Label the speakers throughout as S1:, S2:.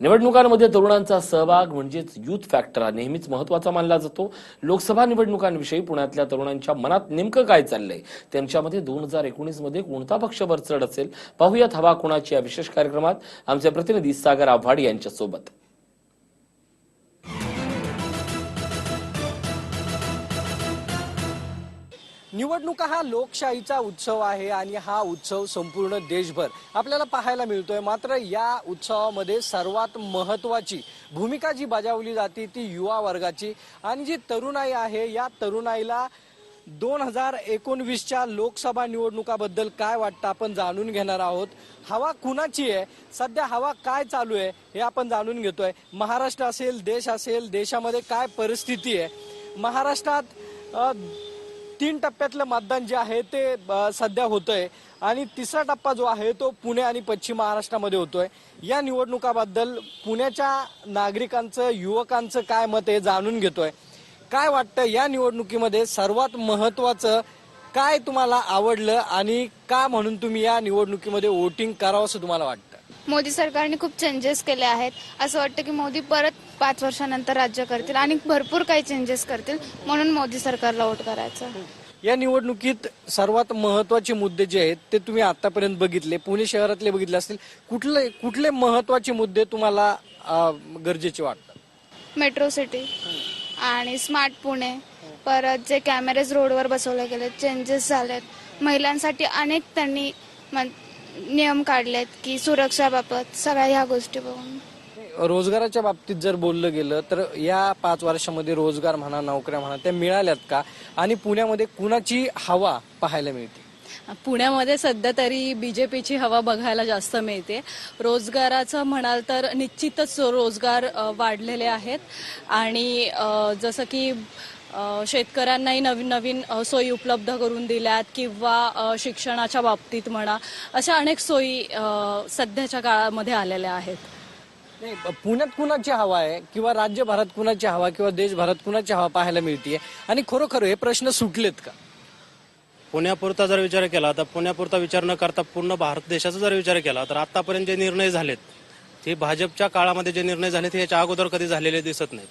S1: निवडणुकांमध्ये तरुणांचा सहभाग म्हणजेच युथ फॅक्टर हा नेहमीच महत्त्वाचा मानला जातो. लोकसभा निवडणुकांविषयी पुण्यातल्या तरुणांच्या मनात नेमकं काय चाललंय? त्यांच्यामध्ये दोन हजार एकोणीसमध्ये कोणता पक्ष वरचढ असेल? पाहूयात हवा कोणाची या विशेष कार्यक्रमात. आमचे प्रतिनिधी सागर आव्हाड यांच्यासोबत.
S2: निवडणुका हा लोकशाहीचा उत्सव आहे आणि हा उत्सव संपूर्ण देशभर आपल्याला पाहायला मिळतोय. मात्र या उत्सवामध्ये सर्वात महत्वाची भूमिका जी बजावली जाते ती युवा वर्गाची. आणि जी तरुणाई आहे या तरुणाईला दोन हजार एकोणवीसच्या लोकसभा निवडणुकाबद्दल काय वाटतं आपण जाणून घेणार आहोत. हवा कुणाची आहे? सध्या हवा काय चालू आहे हे आपण जाणून घेतोय. महाराष्ट्र असेल देश असेल देशामध्ये काय परिस्थिती आहे? महाराष्ट्रात तीन टप्प्यातलं मतदान जे आहे ते सध्या होतंय. आणि तिसरा टप्पा जो आहे तो पुणे आणि पश्चिम महाराष्ट्रामध्ये होतोय. या निवडणुकाबद्दल पुण्याच्या नागरिकांचं युवकांचं काय मत हे जाणून घेतोय. काय वाटतं या निवडणुकीमध्ये सर्वात महत्वाचं काय तुम्हाला आवडलं आणि का म्हणून तुम्ही या निवडणुकीमध्ये वोटिंग करावं असं तुम्हाला वाटतं?
S3: मोदी सरकारने खूप चेंजेस केले आहेत. असं वाटतं की मोदी परत पाच वर्षानंतर राज्य करतील आणि भरपूर काही चेंजेस करतील म्हणून मोदी सरकारला वोट करायचं.
S2: या निवडणुकीत सर्वात महत्त्वाचे मुद्दे जे आहेत ते तुम्ही आतापर्यंत बघितले पुणे शहरातले बघितले असतील. कुठले कुठले महत्त्वाचे मुद्दे तुम्हाला गरजेचे वाटतात?
S3: मेट्रो सिटी आणि स्मार्ट पुणे. परत जे कॅमेरेज रोडवर बसवले गेले चेंजेस झालेत. महिलांसाठी अनेक त्यांनी नियम काढलेत की सुरक्षाबाबत सगळ्या ह्या गोष्टी बघून.
S2: रोजगाराच्या बाबतीत जर बोललं गेलं तर या पाच वर्षामध्ये रोजगार म्हणा नोकऱ्या म्हणा त्या मिळाल्यात का? आणि पुण्यामध्ये कुणाची हवा पाहायला मिळते?
S4: पुण्यामध्ये सध्या तरी बीजेपीची हवा बघायला जास्त मिळते. रोजगाराचं म्हणाल तर निश्चितच रोजगार वाढलेले आहेत. आणि जसं की शेतकऱ्यांनाही नवीन नवीन सोयी उपलब्ध करून दिल्यात किंवा शिक्षणाच्या बाबतीत म्हणा अशा अनेक सोयी सध्याच्या काळामध्ये आलेल्या आहेत.
S2: नाही पुण्यात कुणाची हवा आहे किंवा राज्यभरात कुणाची हवा किंवा देशभरात कुणाची हवा पाहायला मिळते आणि खरोखर हे प्रश्न सुटलेत का?
S5: पुण्यापुरता जर विचार केला तर पुण्यापुरता विचार न करता पूर्ण भारत देशाचा जर विचार केला तर आतापर्यंत जे निर्णय झालेत ते भाजपच्या काळामध्ये जे निर्णय झाले ते याच्या अगोदर कधी झालेले दिसत नाहीत.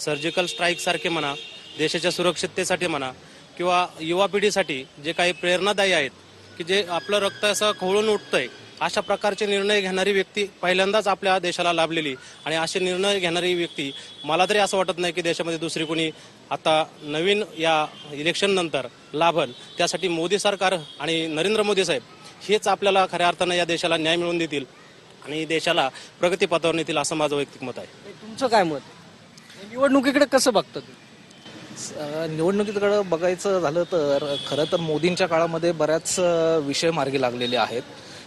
S5: सर्जिकल स्ट्राईक सारखे म्हणा देशाच्या सुरक्षिततेसाठी म्हणा किंवा युवा पिढीसाठी जे काही प्रेरणादायी आहेत की जे आपलं रक्त असं खवळून उठतंय अशा प्रकारचे निर्णय घेणारी व्यक्ती पहिल्यांदाच आपल्या देशाला लाभलेली. आणि असे निर्णय घेणारी व्यक्ती मला तरी असं वाटत नाही की देशामध्ये दुसरी कोणी आता नवीन या इलेक्शन नंतर लाभल. त्यासाठी मोदी सरकार आणि नरेंद्र मोदी साहेब हेच आपल्याला खऱ्या अर्थानं या देशाला न्याय मिळवून देतील आणि देशाला प्रगतीपथावर नेतील असं माझं वैयक्तिक मत आहे.
S2: तुमचं काय मत? आहे? निवडणुकीकडे कसं बघता
S6: निवडणुकीकडे बघायचं झालं तर खरं तर मोदींच्या काळामध्ये बऱ्याच विषय मार्गी लागलेले आहेत.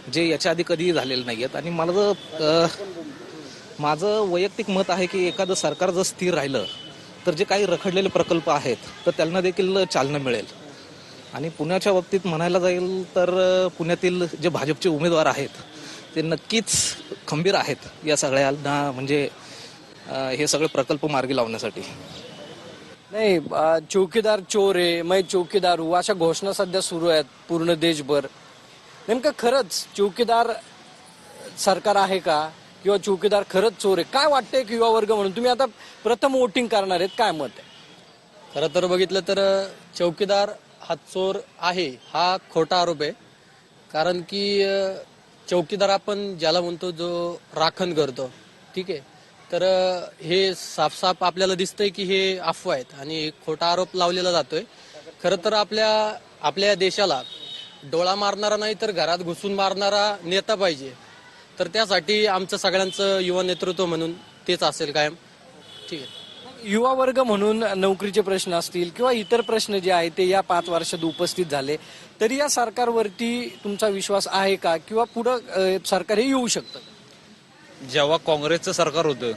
S6: जे याच्या आधी कधीही झालेले नाही आहेत आणि मला जर, माझं वैयक्तिक मत आहे की एखादं सरकार जर स्थिर राहिलं तर जे काही रखडलेले प्रकल्प आहेत तर त्यांना देखील चालना मिळेल. आणि पुण्याच्या बाबतीत म्हणायला जाईल तर पुण्यातील जे भाजपचे उमेदवार आहेत ते नक्कीच खंबीर आहेत या सगळ्यांना म्हणजे हे सगळे प्रकल्प मार्गी लावण्यासाठी.
S2: नाही चौकीदार चोर आहे मै चौकीदार हू अशा घोषणा सध्या सुरू आहेत पूर्ण देशभर. नेमकं खरंच चौकीदार सरकार आहे का? किंवा चौकीदार खरंच चोर आहे? काय वाटतंय की युवा वर्ग म्हणून? तुम्ही आता प्रथम वोटिंग करणार आहेत. काय मत आहे?
S7: खरं तर बघितलं तर चौकीदार हा चोर आहे हा खोटा आरोप आहे. कारण की चौकीदार आपण ज्याला म्हणतो जो राखण करतो ठीक आहे? तर हे साफसाफ आपल्याला दिसतंय की हे अफवा आहेत आणि खोटा आरोप लावलेला जातोय. खरं तर आपल्या आपल्या देशाला डोळा मारणारा नाही तर घरात घुसून मारणारा नेता पाहिजे. तर त्यासाठी आमचं सगळ्यांचं युवा नेतृत्व म्हणून तेच असेल कायम. ठीक आहे.
S2: युवा वर्ग म्हणून नोकरीचे प्रश्न असतील किंवा इतर प्रश्न जे आहेत ते या पाच वर्षात उपस्थित झाले तरी या सरकारवरती तुमचा विश्वास आहे का? किंवा पुढं अ, सरकार हे येऊ शकतं?
S8: जेव्हा काँग्रेसचं सरकार होतं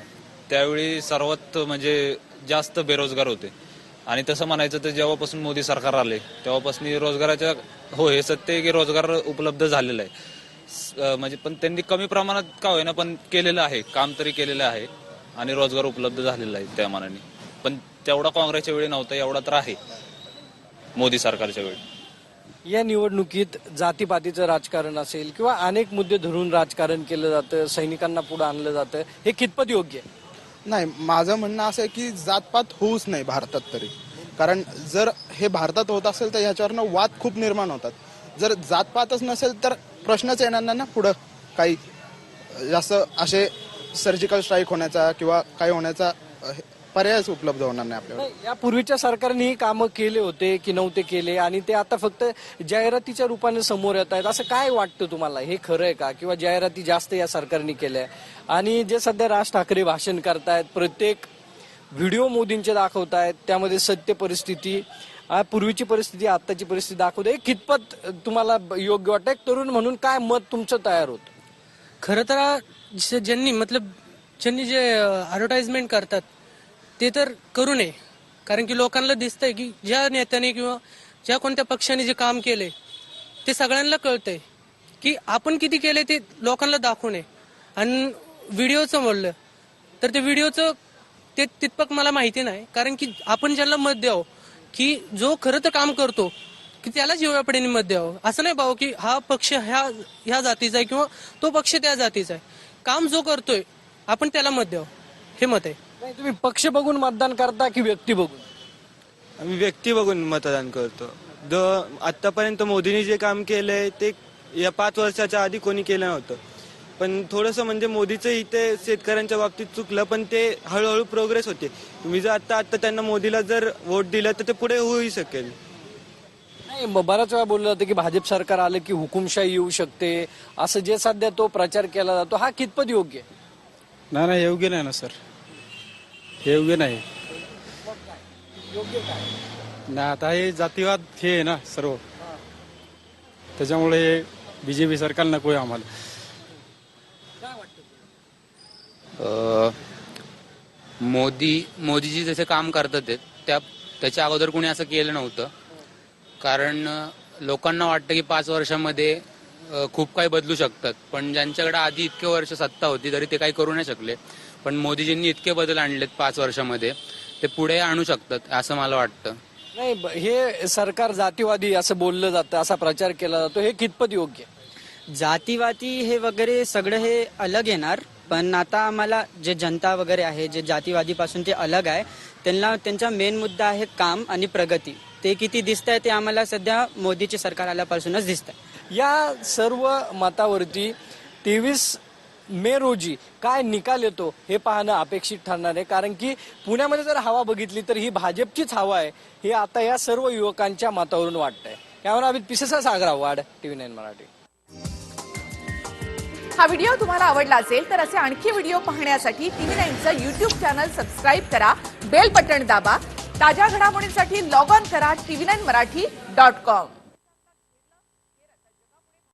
S8: त्यावेळी सर्वात म्हणजे जास्त बेरोजगार होते. आणि तसं म्हणायचं तर जेव्हापासून मोदी सरकार आले तेव्हापासून रोजगाराच्या हो हे सत्य आहे की रोजगार उपलब्ध झालेला आहे. म्हणजे पण त्यांनी कमी प्रमाणात का होईना पण केलेलं आहे काम तरी केलेलं आहे आणि रोजगार उपलब्ध झालेला आहे त्या मानाने. पण तेवढा काँग्रेसच्या वेळी नव्हता एवढा तर आहे मोदी सरकारच्या वेळी.
S2: या निवडणुकीत जातीपातीचं राजकारण असेल किंवा अनेक मुद्दे धरून राजकारण केलं जातं सैनिकांना पुढे आणलं जातं हे कितपत योग्य आहे?
S9: नाही माझं म्हणणं असं आहे की जातपात होऊच नाही भारतात तरी. कारण जर हे भारतात होत असेल तर ह्याच्यावरनं वाद खूप निर्माण होतात. जर जातपातच नसेल तर प्रश्नच येणार नाही ना पुढं काही. जास्त असे सर्जिकल स्ट्राईक होण्याचा किंवा काही होण्याचा पर्यायच उपलब्ध होणार नाही आपल्याला
S2: नाही, या पूर्वीच्या सरकारने ही कामं केले होते की नव्हते केले आणि ते आता फक्त जाहिरातीच्या रूपाने समोर येत आहेत. असं काय वाटतं तुम्हाला? हे खरं आहे का? किंवा जाहिराती जास्त या सरकारने केल्या आणि जे सध्या राज ठाकरे भाषण करतायत प्रत्येक व्हिडिओ मोदींचे दाखवतायत त्यामध्ये सत्य परिस्थिती आ, पूर्वीची परिस्थिती आत्ताची परिस्थिती दाखवते. हे कितपत तुम्हाला योग्य वाटतं? एक तरुण म्हणून काय मत तुमचं तयार होतं?
S7: खरं तर हा जे- ज्यांनी मतलब ज्यांनी जे ॲडव्हर्टाइजमेंट करतात ते तर करू नये. कारण की लोकांना दिसतंय की ज्या नेत्याने किंवा ज्या कोणत्या पक्षाने जे काम केले ते सगळ्यांना कळतंय की आपण किती केले ते लोकांना दाखवू नये. आणि व्हिडिओचं बोललं तर ते व्हिडिओचं ते तितपक मला माहिती नाही. कारण की आपण ज्यांना मत द्यावं की जो खरं तर काम करतो की त्याला जीवापडीने मत द्यावं. असं नाही भाऊ की हा पक्ष ह्या ह्या जातीचा आहे किंवा तो पक्ष त्या जातीचा आहे. काम जो करतोय आपण त्याला मत द्यावं. हे मत आहे.
S2: नाही तुम्ही पक्ष बघून मतदान करता की व्यक्ती बघून?
S10: आम्ही व्यक्ती बघून मतदान करतो. द आतापर्यंत मोदींनी जे काम केलंय ते या पाच वर्षाच्या आधी कोणी केलं नव्हतं. पण थोडंसं म्हणजे मोदीचं इथे शेतकऱ्यांच्या बाबतीत चुकलं पण ते हळूहळू प्रोग्रेस होते. तुम्ही जर आता आता त्यांना मोदीला जर वोट दिलं तर ते पुढे होऊही शकेल.
S2: नाही मग बऱ्याच वेळा बोललं जातं की भाजप सरकार आलं की हुकुमशाही येऊ शकते. असं जे सध्या तो प्रचार केला जातो हा कितपत योग्य आहे?
S11: नाही नाही योग्य नाही ना सर. हे योग्य नाही. नाही आता हे जातीवाद हे आहे ना सर्व. त्याच्यामुळे बीजेपी सरकार नको आहे आम्हाला.
S12: अ, मोदी मोदीजी जसे काम करतात ते, त्या त्याच्या अगोदर कोणी असं केलं नव्हतं. कारण अ, लोकांना वाटतं की पाच वर्षामध्ये खूप काही बदलू शकतात. पण ज्यांच्याकडे आधी इतके वर्ष सत्ता होती तरी ते काही करू नाही शकले. पण मोदीजींनी इतके बदल आणलेत पाच वर्षामध्ये ते पुढे आणू शकतात असं मला वाटतं.
S2: नाही हे सरकार जातीवादी असं बोललं जातं असा प्रचार केला जातो हे कितपत योग्य आहे?
S13: जातीवादी हे वगैरे सगळं हे अलग येणार पण आता आम्हाला जे जनता वगैरे आहे जे जातीवादीपासून ते अलग आहे त्यांना त्यांचा मेन मुद्दा आहे काम आणि प्रगती. ते किती दिसत आहे ते आम्हाला सध्या मोदीचे सरकार आल्यापासूनच दिसत आहे
S2: या सर्व मतावरती तेवीस मे रोजी काय निकाल येतो हे पाहणं अपेक्षित ठरणार आहे. कारण की पुण्यामध्ये जर हवा बघितली तर ही भाजपचीच हवा आहे. हे आता या सर्व युवकांच्या मतावरून वाटतंय. त्यामुळे अमित पिसेसा सागरा वाढ टीव्ही नाईन मराठी.
S14: हा व्हिडिओ तुम्हाला आवडला असेल तर असे आणखी व्हिडिओ पाहण्यासाठी टीव्ही नाईनचं युट्यूब चॅनल सबस्क्राईब करा बेल बटन दाबा ताज्या घडामोडींसाठी लॉग ऑन करा TV nine Marathi dot com.